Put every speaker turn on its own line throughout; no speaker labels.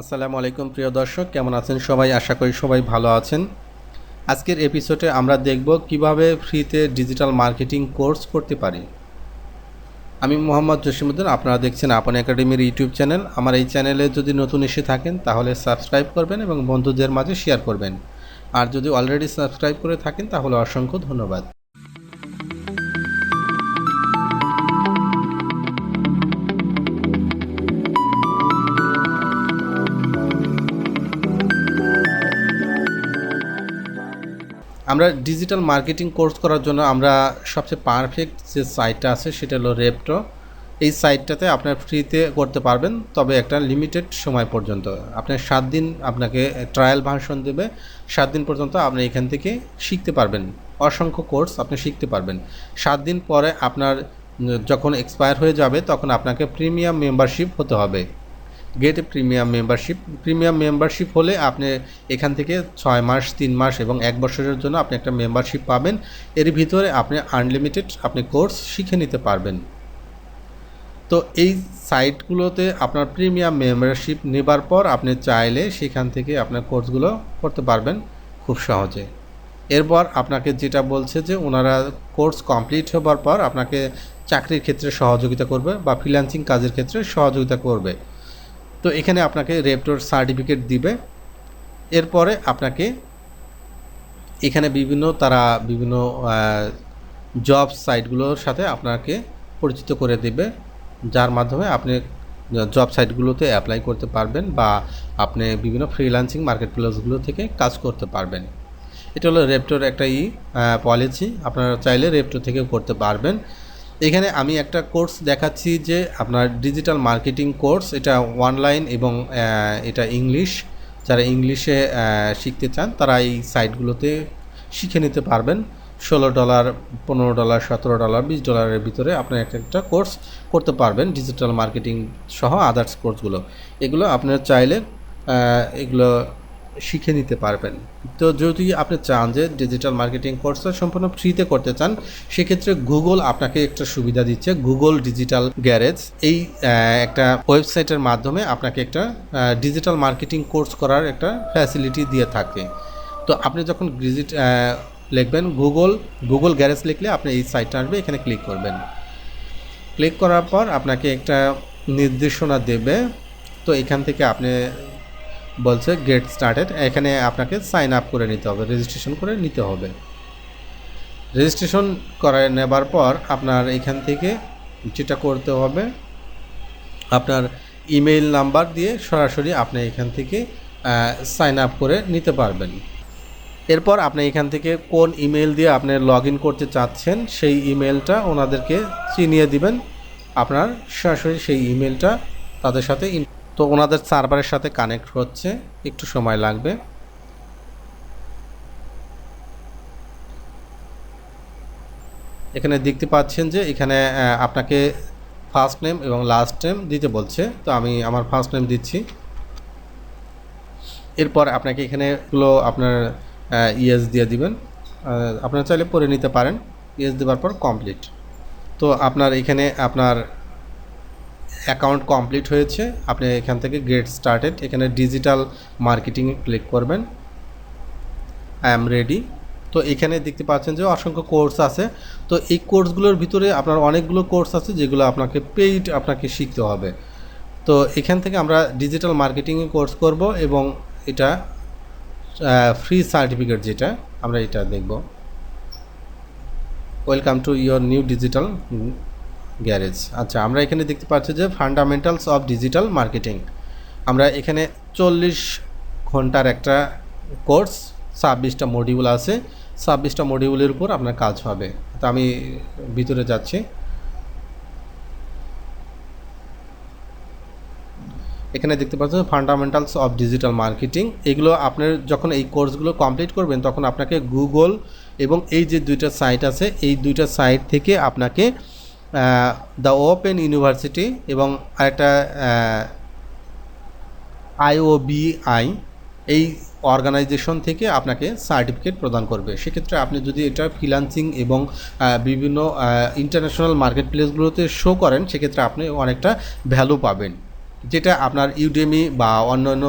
আসসালামু আলাইকুম, প্রিয় দর্শক। কেমন আছেন সবাই? আশা করি সবাই ভালো আছেন। আজকের এপিসোডে আমরা দেখব কীভাবে ফ্রিতে ডিজিটাল মার্কেটিং কোর্স করতে পারি। আমি মোহাম্মদ জসিমুদ্দিন আপনারা দেখছেন আপন একাডেমির ইউটিউব চ্যানেল। আমার এই চ্যানেলে যদি নতুন এসে থাকেন, তাহলে সাবস্ক্রাইব করবেন এবং বন্ধুদের মাঝে শেয়ার করবেন। আর যদি অলরেডি সাবস্ক্রাইব করে থাকেন, তাহলে অসংখ্য ধন্যবাদ। আমরা ডিজিটাল মার্কেটিং কোর্স করার জন্য আমরা সবচেয়ে পারফেক্ট যে সাইটটা আছে, সেটা হলো রেপটো এই সাইটটাতে আপনার ফ্রিতে করতে পারবেন, তবে একটা লিমিটেড সময় পর্যন্ত। আপনার সাত দিন আপনাকে ট্রায়াল ভার্সন দেবে, সাত দিন পর্যন্ত আপনি এখান থেকে শিখতে পারবেন। অসংখ্য কোর্স আপনি শিখতে পারবেন। সাত দিন পরে আপনার যখন এক্সপায়ার হয়ে যাবে, তখন আপনাকে প্রিমিয়াম মেম্বারশিপ হতে হবে। Get a premium membership premium membership হলে আপনি এখান থেকে ছয় মাস, তিন মাস এবং এক বছরের জন্য আপনি একটা মেম্বারশিপ পাবেন। এর ভিতরে আপনি আনলিমিটেড আপনি কোর্স শিখে নিতে পারবেন। তো এই সাইটগুলোতে আপনার প্রিমিয়াম মেম্বারশিপ নেবার পর আপনি চাইলে সেখান থেকে আপনার কোর্সগুলো করতে পারবেন খুব সহজে। এরপর আপনাকে যেটা বলছে যে ওনারা কোর্স কমপ্লিট হবার পর আপনাকে চাকরির ক্ষেত্রে সহযোগিতা করবে বা ফ্রিল্যান্সিং কাজের ক্ষেত্রে সহযোগিতা করবে। তো এখানে আপনাকে রেপটোর সার্টিফিকেট দিবে। এরপরে আপনাকে এখানে বিভিন্ন, তারা বিভিন্ন জব সাইটগুলোর সাথে আপনাকে পরিচিত করে দেবে, যার মাধ্যমে আপনি জব সাইটগুলোতে অ্যাপ্লাই করতে পারবেন বা আপনি বিভিন্ন ফ্রিল্যান্সিং মার্কেট প্লেসগুলো থেকে কাজ করতে পারবেন। এটা হলো রেপটোর একটা ই পলিসি আপনারা চাইলে রেপটো থেকেও করতে পারবেন। এখানে আমি একটা কোর্স দেখাচ্ছি যে আপনার ডিজিটাল মার্কেটিং কোর্স এটা অনলাইন এবং এটা ইংলিশ যারা ইংলিশে শিখতে চান, তারা এই সাইটগুলোতে শিখে নিতে পারবেন। ষোলো ডলার পনেরো ডলার সতেরো ডলার বিশ ডলারের ভিতরে আপনি একটা একটা কোর্স করতে পারবেন ডিজিটাল মার্কেটিং সহ আদার্স কোর্সগুলো এগুলো আপনারা চাইলে এগুলো শিখে নিতে পারবেন। তো যদি আপনি চান যে ডিজিটাল মার্কেটিং কোর্সটা সম্পূর্ণ ফ্রিতে করতে চান, সেক্ষেত্রে গুগল আপনাকে একটা সুবিধা দিচ্ছে। গুগল ডিজিটাল গ্যারেজ এই একটা ওয়েবসাইটের মাধ্যমে আপনাকে একটা ডিজিটাল মার্কেটিং কোর্স করার একটা ফ্যাসিলিটি দিয়ে থাকে। তো আপনি যখন ভিজিট লিখবেন গুগল গুগল গ্যারেজ লিখলে আপনি এই সাইটটা আসবে, এখানে ক্লিক করবেন। ক্লিক করার পর আপনাকে একটা নির্দেশনা দেবে। তো এখান থেকে আপনি বলছে গেট স্টার্টেড এখানে আপনাকে সাইন আপ করে নিতে হবে রেজিস্ট্রেশন করে নিতে হবে। রেজিস্ট্রেশন করে নেবার পর আপনার এখান থেকে যেটা করতে হবে, আপনার ইমেইল নাম্বার দিয়ে সরাসরি আপনি এখান থেকে সাইন আপ করে নিতে পারবেন। এরপর আপনি এখান থেকে কোন ইমেল দিয়ে আপনি লগ করতে চাচ্ছেন, সেই ইমেলটা ওনাদেরকে চিনিয়ে দিবেন। আপনার সরাসরি সেই ইমেলটা তাদের সাথে তো ওনাদের সার্ভারের সাথে কানেক্ট হচ্ছে, একটু সময় লাগবে। এখানে দেখতে পাচ্ছেন যে এখানে আপনাকে ফার্স্ট নেম এবং লাস্ট নেম দিতে বলছে, তো আমি আমার ফার্স্ট নেম দিচ্ছি। এরপর আপনাকে এখানে গুলো আপনার ইএস দিয়ে দিবেন। আপনারা চাইলে পরে নিতে পারেন। ইএস দেওয়ার পর কমপ্লিট তো আপনার এখানে আপনার অ্যাকাউন্ট কমপ্লিট হয়েছে, আপনি এখান থেকে গেট স্টার্টেড এখানে ডিজিটাল মার্কেটিংয়ে ক্লিক করবেন। আই এম রেডি তো এখানে দেখতে পাচ্ছেন যে অসংখ্য কোর্স আছে। তো এই কোর্সগুলোর ভিতরে আপনার অনেকগুলো কোর্স আছে যেগুলো আপনাকে পেইড আপনাকে শিখতে হবে। তো এখান থেকে আমরা ডিজিটাল মার্কেটিংয়ে কোর্স করব এবং এটা ফ্রি সার্টিফিকেট যেটা, আমরা এটা দেখব। Welcome to your new digital garage. আচ্ছা আমরা এখানে দেখতে পাচ্ছি যে ফান্ডামেন্টালস অফ ডিজিটাল মার্কেটিং আমরা এখানে চল্লিশ ঘণ্টার একটা কোর্স ছাব্বিশটা মডিউল আছে। ছাব্বিশটা মডিউলের উপর আপনার কাজ হবে। তো আমি ভিতরে যাচ্ছি। এখানে দেখতে পাচ্ছেন ফান্ডামেন্টালস অফ ডিজিটাল মার্কেটিং এগুলো আপনার যখন এই কোর্সগুলো কমপ্লিট করবেন, তখন আপনাকে গুগল এবং এই যে দুইটা সাইট আছে, এই দুইটা সাইট থেকে আপনাকে দ্য ওপেন ইউনিভার্সিটি এবং আরেকটা আইওবিআই এই অর্গানাইজেশন থেকে আপনাকে সার্টিফিকেট প্রদান করবে। সেক্ষেত্রে আপনি যদি এটা ফ্রিলান্সিং এবং বিভিন্ন ইন্টারন্যাশনাল মার্কেট প্লেসগুলোতে শো করেন, সেক্ষেত্রে আপনি অনেকটা ভ্যালু পাবেন। যেটা আপনার ইউডেমি বা অন্যান্য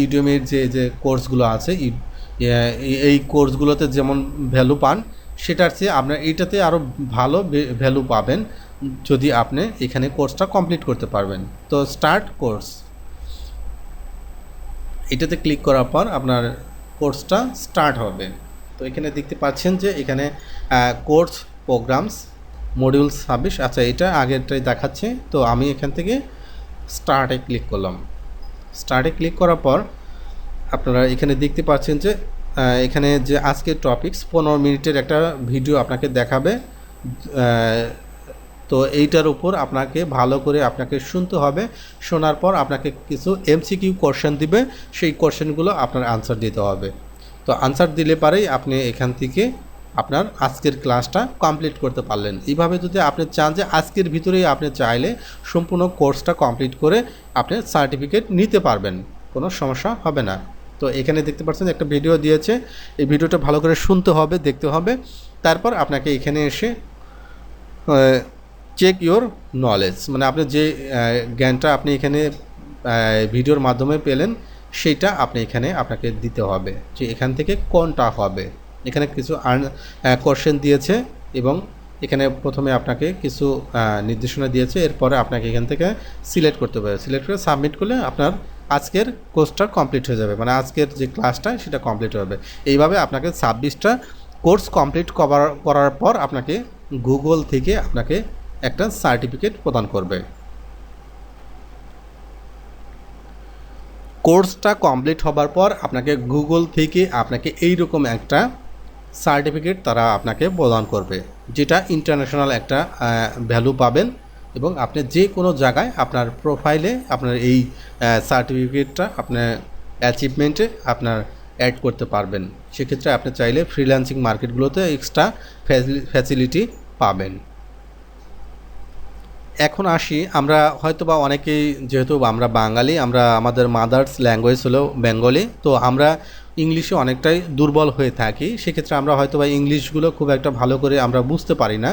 ইউডেমির যে যে কোর্সগুলো আছে, এই কোর্সগুলোতে যেমন ভ্যালু পান সেটার চেয়ে আপনার এইটাতে আরও ভালো ভ্যালু পাবেন যদি আপনি এখানে কোর্সটা কমপ্লিট করতে পারবেন। তো স্টার্ট কোর্স এটাতে ক্লিক করার পর আপনার কোর্সটা স্টার্ট হবে। তো এখানে দেখতে পাচ্ছেন যে এখানে কোর্স প্রোগ্রামস মডিউল ছাব্বিশ আচ্ছা এটা আগেরটাই দেখাচ্ছে। তো আমি এখান থেকে স্টার্টে ক্লিক করলাম। স্টার্টে ক্লিক করার পর আপনারা এখানে দেখতে পাচ্ছেন যে এখানে যে আজকের টপিকস পনেরো মিনিটের একটা ভিডিও আপনাকে দেখাবে। তো এইটার উপর আপনাকে ভালো করে আপনাকে শুনতে হবে। শোনার পর আপনাকে কিছু এমসিকিউ কোশ্চেন দিবে। সেই কোশ্চেনগুলো আপনার আনসার দিতে হবে। তো আনসার দিলে পারেই আপনি এখান থেকে আপনার আজকের ক্লাসটা কমপ্লিট করতে পারলেন। এইভাবে যদি আপনি চান যে আজকের ভিতরেই আপনি চাইলে সম্পূর্ণ কোর্সটা কমপ্লিট করে আপনি সার্টিফিকেট নিতে পারবেন। কোনো সমস্যা হবে না। তো এখানে দেখতে পাচ্ছেন একটা ভিডিও দিয়েছে। এই ভিডিওটা ভালো করে শুনতে হবে, দেখতে হবে। তারপর আপনাকে এখানে এসে চেক ইওর নলেজ মানে আপনি যে জ্ঞানটা আপনি এখানে ভিডিওর মাধ্যমে পেলেন সেইটা আপনি এখানে আপনাকে দিতে হবে। যে এখান থেকে কোনটা হবে। এখানে কিছু আর্ন কোশ্চেন দিয়েছে এবং এখানে প্রথমে আপনাকে কিছু নির্দেশনা দিয়েছে। এরপরে আপনাকে এখান থেকে সিলেক্ট করতে হবে। সিলেক্ট করে সাবমিট করলে আপনার আজকের কোর্সটা কমপ্লিট হয়ে যাবে। মানে আজকের যে ক্লাসটা, সেটা কমপ্লিট হবে। এইভাবে আপনাকে ছাব্বিশটা কোর্স কমপ্লিট করার করার পর আপনাকে গুগল থেকে আপনাকে একটা সার্টিফিকেট প্রদান করবে। কোর্সটা কমপ্লিট হবার পর আপনাকে গুগল থেকে আপনাকে এইরকম একটা সার্টিফিকেট তারা আপনাকে প্রদান করবে, যেটা ইন্টারন্যাশনাল একটা ভ্যালু পাবেন এবং আপনি যে কোনো জায়গায় আপনার প্রোফাইলে আপনার এই সার্টিফিকেটটা আপনার অ্যাচিভমেন্টে আপনার অ্যাড করতে পারবেন। সেক্ষেত্রে আপনি চাইলে ফ্রিল্যান্সিং মার্কেটগুলোতে এক্সট্রা ফ্যাসিলিটি পাবেন। এখন আসি, আমরা হয়তো বা অনেকেই যেহেতু আমরা বাঙালি, আমরা আমাদের মাদার্স ল্যাঙ্গুয়েজ হলো বেঙ্গলি, তো আমরা ইংলিশে অনেকটাই দুর্বল হয়ে থাকি, সেক্ষেত্রে আমরা হয়তো বা ইংলিশগুলো খুব একটা ভালো করে আমরা বুঝতে পারি না।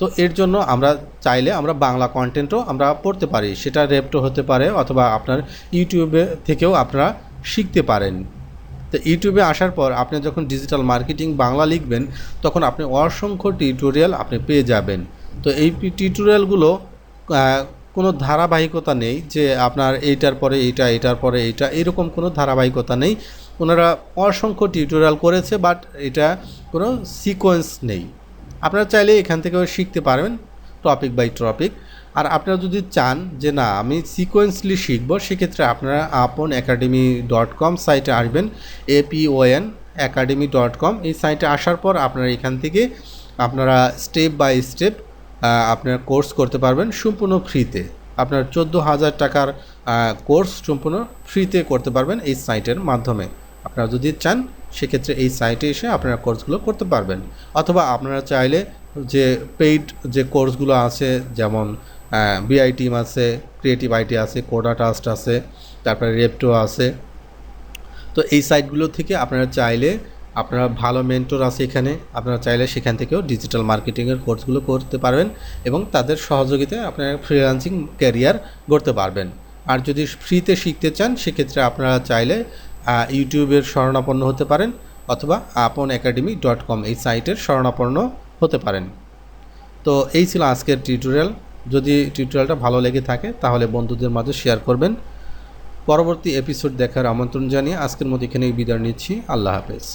তো এর জন্য আমরা চাইলে আমরা বাংলা কন্টেন্টও আমরা পড়তে পারি, সেটা রেপটো হতে পারে অথবা আপনার ইউটিউবে থেকেও আপনারা শিখতে পারেন। তো ইউটিউবে আসার পর আপনি যখন ডিজিটাল মার্কেটিং বাংলা লিখবেন, তখন আপনি অসংখ্য টিউটোরিয়াল আপনি পেয়ে যাবেন। তো এই টিউটোরিয়ালগুলো কোনো ধারাবাহিকতা নেই যে আপনার এইটার পরে এইটা, এইটার পরে এইটা, এরকম কোনো ধারাবাহিকতা নেই। ওনারা অসংখ্য টিউটোরিয়াল করেছে বাট এটা কোনো সিকোয়েন্স নেই। আপনারা চাইলে এখান থেকেও শিখতে পারবেন টপিক বাই টপিক আর আপনারা যদি চান যে না, আমি সিকোয়েন্সলি শিখব, সেক্ষেত্রে আপনারা আপন একাডেমি ডট কম সাইটে আসবেন এপিওএন একাডেমি ডট কম এই সাইটে আসার পর আপনারা এখান থেকে আপনারা স্টেপ বাই স্টেপ আপনার কোর্স করতে পারবেন সম্পূর্ণ ফ্রিতে আপনার চোদ্দ হাজার টাকার কোর্স সম্পূর্ণ ফ্রিতে করতে পারবেন এই সাইটের মাধ্যমে। আপনারা যদি চান, সেক্ষেত্রে এই সাইটে এসে আপনারা কোর্সগুলো করতে পারবেন। অথবা আপনারা চাইলে যে পেইড যে কোর্সগুলো আছে, যেমন বিআই টিম আছে ক্রিয়েটিভ আইটি আছে কোডা টাস্ট আছে, তারপরে রেপটো আছে। তো এই সাইটগুলো থেকে আপনারা চাইলে আপনারা ভালো মেন্টর আছে এখানে, আপনারা চাইলে সেখান থেকেও ডিজিটাল মার্কেটিংয়ের কোর্সগুলো করতে পারবেন এবং তাদের সহযোগিতায় আপনারা ফ্রিল্যান্সিং ক্যারিয়ার গড়তে পারবেন। আর যদি ফ্রিতে শিখতে চান, সেক্ষেত্রে আপনারা চাইলে ইউটিউবের শরণাপন্ন হতে পারেন অথবা আপন একাডেমি ডট কম এই সাইটের শরণাপন্ন হতে পারেন। তো এই ছিল আজকের টিউটোরিয়াল যদি টিউটোরিয়ালটা ভালো লেগে থাকে, তাহলে বন্ধুদের মাঝে শেয়ার করবেন। পরবর্তী এপিসোড দেখার আমন্ত্রণ জানিয়ে আজকের মতো এখানেই বিদায় নিচ্ছি। আল্লাহ হাফেজ।